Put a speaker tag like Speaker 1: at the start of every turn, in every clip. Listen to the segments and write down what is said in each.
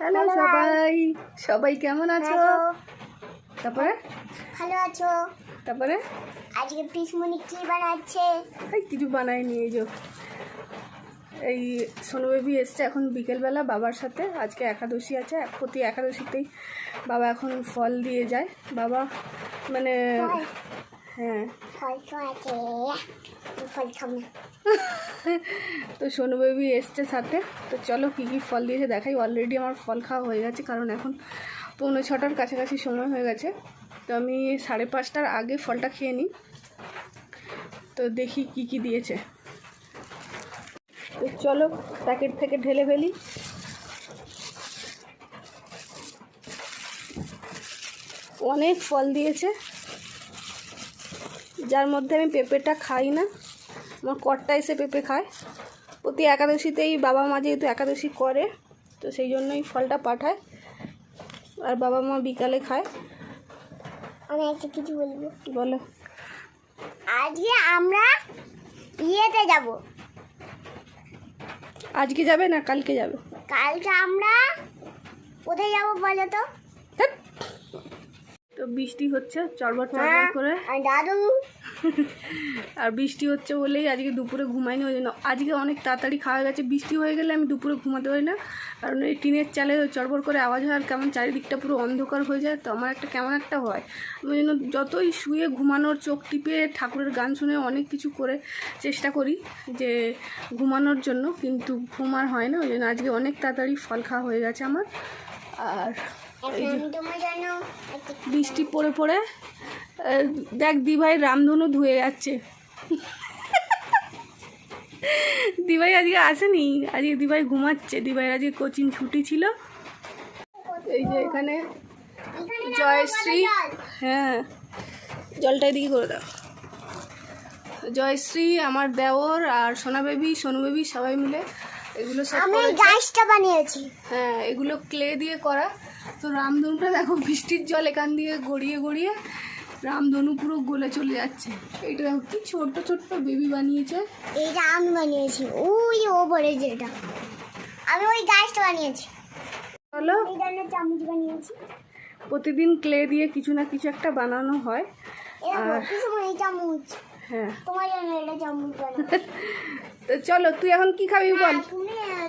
Speaker 1: Hello সবাই। সবাই কেমন আছো? তারপরে?
Speaker 2: ভালো আছো?
Speaker 1: তারপরে?
Speaker 2: আজকে পিসমণি কি বানাচ্ছে?
Speaker 1: এই কিছু বানাইনি নিয়ে যে। এই সোনু বেবি এসছে এখন বিকেলবেলা বাবার সাথে। আজকে একাদশী আছে প্রতি একাদশীতেই বাবা এখন ফল দিয়ে যায়। বাবা মানে
Speaker 2: ফল তো
Speaker 1: সোনু বেবি এসছে সাথে। তো চলো কী কী ফল দিয়েছে দেখাই। অলরেডি আমার ফল খাওয়া হয়ে গেছে, কারণ এখন পৌনে ছটার কাছাকাছি সময় হয়ে গেছে। তো আমি সাড়ে পাঁচটার আগে ফলটা খেয়ে নিই। তো দেখি কি কি দিয়েছে। তো চলো প্যাকেট থেকে ঢেলে ফেলি। অনেক ফল দিয়েছে। যার মধ্যে আমি পেঁপেটা খাই না। আমার কর্তা এসে পেঁপে খায়। প্রতি একাদশীতেই বাবা মা যেহেতু একাদশী করে তো সেই জন্যই ফলটা পাঠায়। আর বাবা মা বিকালে খায়।
Speaker 2: আমি একটা কিছু বলব?
Speaker 1: বলো।
Speaker 2: আজকে আমরা ইয়েতে যাব।
Speaker 1: আজকে যাবে না কালকে যাবে?
Speaker 2: কালকে আমরা কোথায় যাব বলো তো।
Speaker 1: তো বৃষ্টি হচ্ছে চড়বড় চড়বড়
Speaker 2: হ্যাঁ,
Speaker 1: করে।
Speaker 2: আর দাদু?
Speaker 1: আর বৃষ্টি হচ্ছে বলেই আজকে দুপুরে ঘুমাইনি ওই জন্য। আজকে অনেক তাড়াতাড়ি খাওয়া গেছে বৃষ্টি হয়ে গেলে আমি দুপুরে ঘুমাতে পারি না। কারণ এই টিনের চালে চড়বড় করে আওয়াজ হয় আর কেমন চারিদিকটা পুরো অন্ধকার হয়ে যায় তো আমার একটা কেমন একটা হয়। ওই জন্য যতই শুয়ে ঘুমানোর চোখ টিপে ঠাকুরের গান শুনে অনেক কিছু করে চেষ্টা করি যে ঘুমানোর জন্য কিন্তু ঘুম আর হয় না। ওই জন্য আজকে অনেক তাড়াতাড়ি ফল খাওয়া হয়ে গেছে আমার। আর বৃষ্টি পড়ে পড়ে দেখ দিভাই রামধনু ধুয়ে যাচ্ছে। দিভাই আজকে আসেনি আজকে দিভাই ঘুমাচ্ছে দিভাইয়ের আজকে কোচিং ছুটি ছিল। এই যে এখানে
Speaker 2: এখানে
Speaker 1: জয়শ্রী হ্যাঁ জলটা এদিকে করে দাও। জয়শ্রী আমার দেওর আর সোনা বেবি সোনু বেবি সবাই মিলে এগুলো সব
Speaker 2: আমি বানিয়েছি।
Speaker 1: হ্যাঁ এগুলো ক্লে দিয়ে করা। তো রামধনুটা দেখো বৃষ্টির জল এখান দিয়ে গড়িয়ে গড়িয়ে রামধনু পুরো গলে চলে যাচ্ছে। এটা দেখো কি ছোট্ট ছোট্ট বেবি বানিয়েছে?
Speaker 2: এইটা আমি বানিয়েছি। ওই ও বলে যেটা। আমি ওই গাছটা বানিয়েছি।
Speaker 1: চলো।
Speaker 2: চামচ বানিয়েছি।
Speaker 1: প্রতিদিন ক্লে দিয়ে কিছু না কিছু একটা বানানো হয়। আর-
Speaker 2: চামচ।
Speaker 1: হ্যাঁ।
Speaker 2: তোমার জন্য এটা চামচ
Speaker 1: তো চলো তুই এখন কি খাবি বল?
Speaker 2: হ্যাঁ,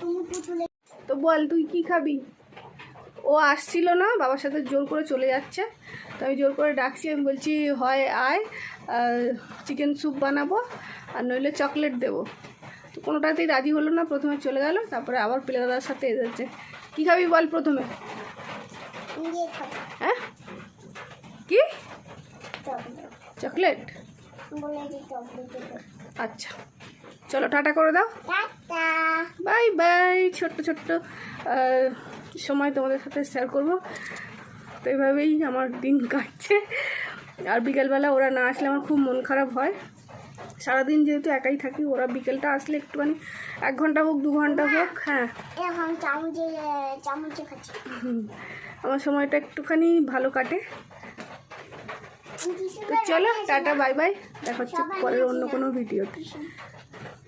Speaker 2: তুমি তো
Speaker 1: বল তুই কি খাবি? ও আসছিল না বাবার সাথে জোর করে চলে যাচ্ছে। তো আমি জোর করে ডাকছি আমি বলছি হয় আয় চিকেন স্যুপ বানাবো আর নইলে চকলেট দেবো। তো কোনোটাতেই রাজি হলো না প্রথমে চলে গেল তারপরে আবার প্লেদার সাথে এসেছে। কী খাবি বল প্রথমে? হ্যাঁ? কি?
Speaker 2: চকলেট।
Speaker 1: আচ্ছা চলো টাটা করে দাও। বাই বাই ছোট্ট ছোট্ট সময় তোমাদের সাথে শেয়ার করব। তো এইভাবেই আমার দিন কাটছে। আর বিকেলবেলা ওরা না আসলে আমার খুব মন খারাপ হয়। সারাদিন যেহেতু একাই থাকি ওরা বিকেলটা আসলে একটুখানি এক ঘণ্টা হোক দু ঘণ্টা হোক হ্যাঁ। আমার সময়টা একটুখানি ভালো কাটে। তো চলো টাটা বাই বাই দেখা হচ্ছে পরের অন্য কোনো ভিডিওতে